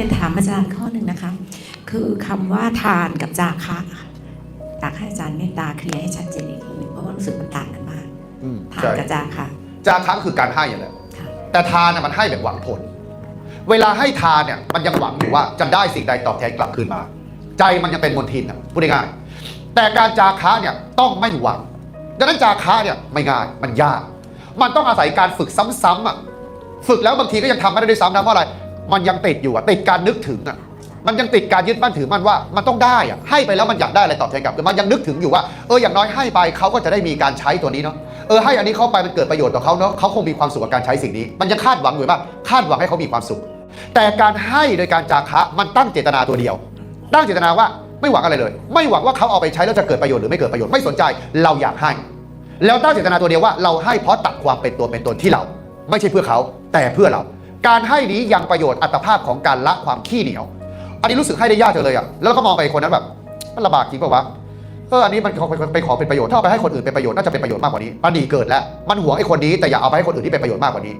เป็นถามอาจารย์ข้อหนึ่งนะคะ คือคำว่าทานกับจาคะค่ะอยากให้อาจารย์เมตตาเคลียร์ให้ชัดเจนอีกทีหนึงเพราะว่ารู้สึกมันต่างกันมากอืมทานใช่กับจาคะจาคะคือการให้อย่างแหละค่ะแต่ทานน่ะมันให้แบบหวังผล เวลาให้ทานเนี่ยมันยังหวังอยู่ว่าจะได้สิ่งใดตอบแทนกลับคืนมา ใจมันยังเป็นมนทินนะพูดง่ายๆแต่การจาคะเนี่ยต้องไม่หวังดังนั้นจาคะเนี่ยไม่ง่ายมันยาก มันต้องอาศัยการฝึกซ้ำๆอะฝึกแล้วบางทีก็ยังทำไม่ได้ด้วยซ้ำนะเพราะอะไร มันยังติดอยู่อะติดการนึกถึงอะมันยังติดการยึดมั่นถือมั่นว่ามันต้องได้อะให้ไปแล้วมันอยากได้อะไรตอบแทนกลับมันยังนึกถึงอยู่ว่าเอออย่างน้อยให้ไปเขาก็จะได้มีการใช้ตัวนี้เนาะเออให้อันนี้เข้าไปมันเกิดประโยชน์ต่อเขาเนาะเขาคงมีความสุขกับการใช้สิ่งนี้ มันยังคาดหวังอยู่ว่าคาดหวังให้เขามีความสุข แต่การให้โดยการจาคะมันตั้งเจตนาตัวเดียว ตั้งเจตนาว่าไม่หวังอะไรเลย ไม่หวังว่าเขาเอาไปใช้แล้วจะเกิดประโยชน์หรือไม่เกิดประโยชน์ไม่สนใจเราอยากให้ แล้วตั้งเจตนาตัวเดียวว่าเราให้เพราะตัดความเป็นตัวเป็นตนที่เรา ไม่ใช่เพื่อเขาแต่เพื่อเรา การให้นี้ยังประโยชน์อัตภาพของการละความขี้เหนียว อันนี้รู้สึกให้ได้ยากจังเลยอะแล้วก็มองไปคนนั้นแบบมันลำบากจริงเปล่าวะเอออันนี้มันไปขอเป็นประโยชน์ถ้าไปให้คนอื่นเป็นประโยชน์น่าจะเป็นประโยชน์มากกว่านี้ปันดีเกิดแล้วมันหวงไอ้คนนี้แต่อย่าเอาไปให้คนอื่นที่เป็นประโยชน์มากกว่านี้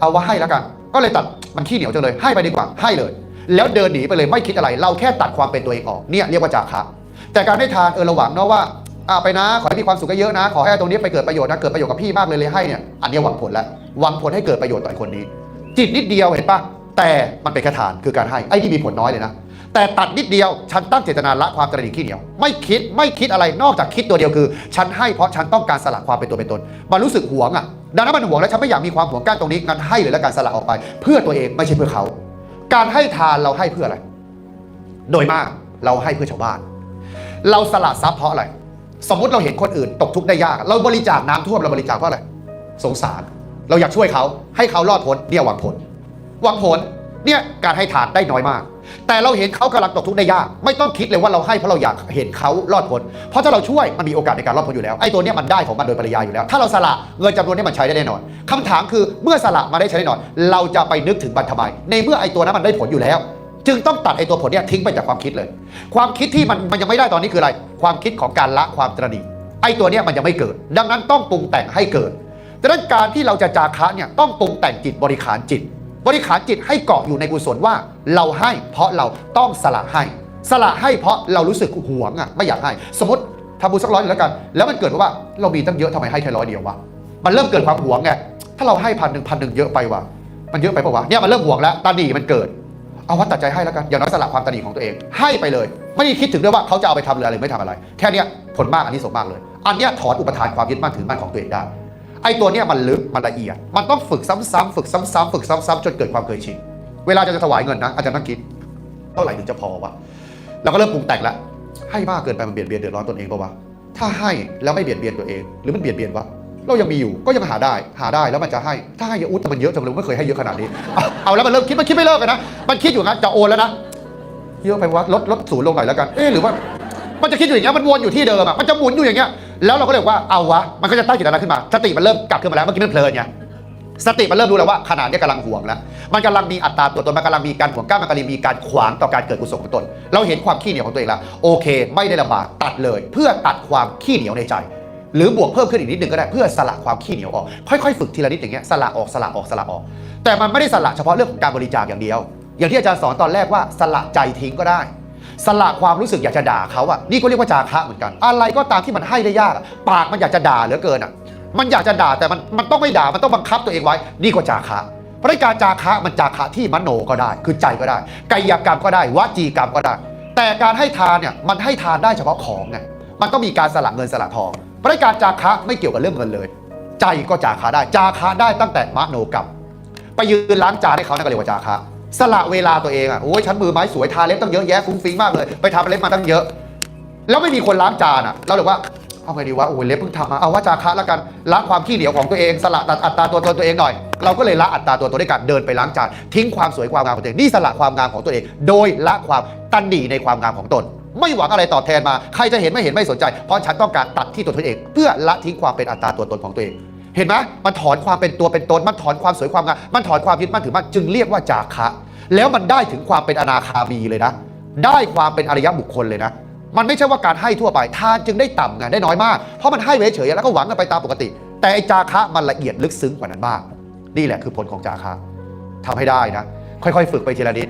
เอาว่าให้แล้วกัน ก็เลยตัดมันขี้เหนียวจังเลยให้ไปดีกว่าให้เลย แล้วเดินหนีไปเลยไม่คิดอะไร เราแค่ตัดความเป็นตัวเองออกเนี่ยเรียกว่าจาคะแต่การให้ทานเออเราหวังเนาะว่าอ่าไปนะ ขอให้มีความสุขเยอะนะ ขอให้ตรงนี้ไปเกิดประโยชน์นะ เกิดประโยชน์กับพี่มากเลยเลยให้เนี่ย อันนี้หวังผลแล้ว หวังผลให้เกิดประโยชน์ต่อคนนี้ จิตนิดเดียวเห็นปะแต่มันเป็นแค่ทานคือการให้ไอ้ที่มีผลน้อยเลยนะ แต่ตัดนิดเดียวฉันตั้งเจตนาละความตระหนี่ขี้เหนียว ไม่คิดไม่คิดอะไรนอกจากคิดตัวเดียวคือ ฉันให้เพราะฉันต้องการสละความเป็นตัวเป็นตนมันรู้สึกหวงอะดังนั้นมันหวงแล้วฉันไม่อยากมีความหวงก้านตรงนี้งั้นให้เลยแล้วการสละออกไป เพื่อตัวเองไม่ใช่เพื่อเขา การให้ทานเราให้เพื่ออะไร โดยมากเราให้เพื่อชาวบ้าน เราสละทรัพย์เพราะอะไรสมมุติเราเห็นคนอื่นตกทุกข์ได้ยาก เราบริจาคน้ำท่วมเราบริจาคเพราะอะไรสงสาร เราอยากช่วยเขาให้เขารอดพ้นเนี่ยหวังผล หวังผลเนี่ยการให้ทานได้น้อยมาก แต่เราเห็นเขากำลังตกทุกข์ได้ยาก ไม่ต้องคิดเลยว่าเราให้เพราะเราอยากเห็นเขารอดพ้นเพราะถ้าเราช่วยมันมีโอกาสในการรอดพ้นอยู่แล้วไอ้ตัวเนี้ยมันได้ของมันโดยปริยายอยู่แล้ว ถ้าเราสละเงินจำนวนนี้มันใช้ได้แน่นอนคำถามคือเมื่อสละมาได้ใช้แน่นอน เราจะไปนึกถึงมันทำไมในเมื่อไอ้ตัวนั้นมันได้ผลอยู่แล้ว จึงต้องตัดไอ้ตัวผลเนี่ยทิ้งไปจากความคิดเลย ความคิดที่มันมันยังไม่ได้ตอนนี้คืออะไร ความคิดของการละความตระหนี่ไอ้ตัวเนี้ยมันยังไม่เกิด ดังนั้นต้องปรุงแต่งให้เกิด ดังนั้นการที่เราจะจาคะเนี่ยต้องปรุงแต่งจิตบริขารจิต บริขารจิตให้เกาะอยู่ในกุศลว่า เราให้เพราะเราต้องสละให้ สละให้เพราะเรารู้สึกหวงอะไม่อยากให้ สมมติทำบุญสักร้อยแล้วกัน แล้วมันเกิดว่าเรามีตั้งเยอะทำไมให้แค่ร้อยเดียววะมันเริ่มเกิดความหวงไงถ้าเราให้พันหนึ่งพันหนึ่งเยอะไปวะมันเยอะไปปะวะเนี่ยมันเริ่มหวงแล้วตาหนีมันเกิดเอาวัดตัดใจให้แล้วกันอย่างน้อยสละความตระหนี่ของตัวเอง ให้ไปเลย ไม่ได้คิดถึงด้วยว่าเขาจะเอาไปทำอะไรหรือไม่ทำอะไร แค่นี้ผลมากอันนี้สงส์มากเลย อันนี้ถอนอุปทานความยึดมั่นถือมั่นของตัวเองได้ ไอ้ตัวเนี้ยมันลึกมันละเอียด มันต้องฝึกซ้ำๆฝึกซ้ำๆฝึกซ้ำๆจนเกิดความเคยชินเวลาจะถวายเงินนะอาจารย์นั่งคิดเท่าไหร่ถึงจะพอวะเราก็เริ่มปรุงแต่งแล้วให้มากเกินไปมันเบียดเบียนเดือดร้อนตนเองปะวะถ้าให้แล้วไม่เบียดเบียนตัวเอง หรือมันเบียดเบียนวะเรายังมีอยู่ก็ยังหาได้หาได้แล้วมันจะให้ถ้าให้เยอะอุ๊ยแต่มันเยอะจังเลยไม่เคยให้เยอะขนาดนี้เอาเอาแล้วมันเริ่มคิดมันคิดไม่เลิกเลยนะมันคิดอยู่งั้นจะโอนแล้วนะเยอะไปวะลดลดศูนย์ลงหน่อยแล้วกันเอ๊ะหรือว่ามันจะคิดอยู่อย่างเงี้ยมันวนอยู่ที่เดิมอะมันจะหมุนอยู่อย่างเงี้ย แล้วเราก็เลยบอกว่าเอาวะมันก็จะตั้งจิตนาขึ้นมา สติมันเริ่มกลับขึ้นมาแล้วเมื่อกี้มันเพลินไงสติมันเริ่มรู้แล้วว่าขนาดเนี้ยกำลังห่วงแล้ว มันกำลังมีอัตราตัวตน มันกำลังมีการห่วงกล้ามันกำลังมีการขวางต่อการเกิดกุศลของตน เราเห็นความขี้เหนียวของตัวเองแล้ว โอเค ไม่ได้ลำบากตัดเลย เพื่อตัดความขี้เหนียวในใจ หรือบวกเพิ่มขึ้นอีกนิดหนึ่งก็ได้เพื่อสละความขี้เหนียวออก ค่อยๆ ฝึกทีละนิดอย่างเงี้ย สละออก สละออก สละออก แต่มันไม่ได้สละเฉพาะเรื่องของการบริจาคอย่างเดียว อย่างที่อาจารย์สอนตอนแรกว่าสละใจทิ้งก็ได้ สละความรู้สึกอยากจะด่าเขาอะนี่ก็เรียกว่าจาคะเหมือนกัน อะไรก็ตามที่มันให้ได้ยากอะปากมันอยากจะด่าเหลือเกินอะมันอยากจะด่าแต่มันมันต้องไม่ด่ามันต้องบังคับตัวเองไว้ นี่ก็จาคะเพราะการจาคะมันจาคะที่มโนก็ได้ คือใจก็ได้กายกรรมก็ได้วจีกรรมก็ได้ แต่การให้ทานเนี่ยมันให้ทานได้เฉพาะของไงมันต้องมีการสละเงินสละทองเพราะการจาคะไม่เกี่ยวกับเรื่องเงินเลย ใจก็จาคะได้จาคะได้ตั้งแต่มโนกรรมไปยืนล้างจานให้เขานั่นก็เรียกว่าจาคะ สละเวลาตัวเองอะโอ้ยฉันมือไม้สวยทาเล็บตั้งเยอะแยะฟุ้งฟิ้งมากเลย ไปทำเล็บมาตั้งเยอะ แล้วไม่มีคนล้างจานอะเราเลยว่าเอาไงดีวะโอ้ยเล็บเพิ่งทำมาเอาว่าจาคะแล้วกันละความขี้เหนียวของตัวเอง สละตัดอัตราตัวตนตัวเองหน่อย เราก็เลยละอัตราตัวตนด้วยการเดินไปล้างจานทิ้งความสวยความงามของตัวเองนี่สละความงามของตัวเอง โดยละความตันดีในความงามของตน ไม่หวังอะไรตอบแทนมา ใครจะเห็นไม่เห็นไม่สนใจ เพราะฉันต้องการตัดที่ตัวตนเอง เพื่อละทิ้งความเป็นอัตราตัวตนของตัวเอง เห็นไหมมันถอนความเป็นตัวเป็นตน มันถอนความสวยความงามมันถอนความยึดมั่นถือมั่นจึงเรียกว่าจาคะ แล้วมันได้ถึงความเป็นอนาคามีเลยนะ ได้ความเป็นอริยบุคคลเลยนะ มันไม่ใช่ว่าการให้ทั่วไป ทานจึงได้ต่ำไงได้น้อยมาก เพราะมันให้ไว้เฉยแล้วก็หวังกันไปตามปกติ แต่ไอ้จาคะมันละเอียดลึกซึ้งกว่านั้นมาก นี่แหละคือผลของจาคะทำให้ได้นะ ค่อยๆ ฝึกไปทีละนิด